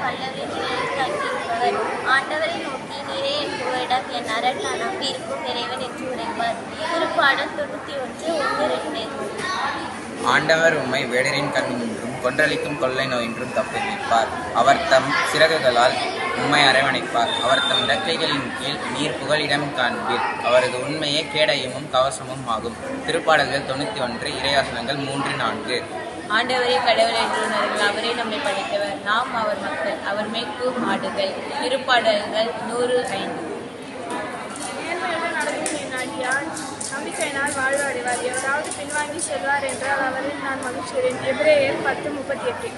பல்லவி ஆண்டவரை நோக்கி நீரே என்பவரிடம் என் அரண் நான் நம்பியிருக்கும் இறைவன் என்று உரைப்பார். திருப்பாடல் தொண்ணூற்றி ஒன்று ஒன்று ரெண்டு. ஆண்டவர் உம்மை வேடரின் கண்ணின்றும் கொன்றளிக்கும் கொள்ளை நோயின்றும் தப்புவிப்பார். அவர் தம் சிறகுகளால் உம்மை அரவணைப்பார். அவர் தம் இறக்கைகளின் கீழ் நீர் புகழிடம் காண்பீர். அவரது உண்மையே கேடயமும் கவசமும் ஆகும். திருப்பாடல்கள் தொண்ணூற்றி ஒன்று இறையாசனங்கள் மூன்று நான்கு. ஆண்டவரே கடவுள் என்று உணர்கள் அவரே நம்மை படைத்தவர். நாம் அவர் மக்கள். அவர் மேய்க்கும் மாடுகள். திருப்பாடல்கள் நூறு ஐந்து. நம்பிக்கையினால் வாழ்வு அடைவார் எவராவது பின்வாங்கி செல்வார் என்றால் அவரில் நான் மகிழ்ச்சிகிறேன் எபிரேயர் பத்து முப்பத்தி எட்டு.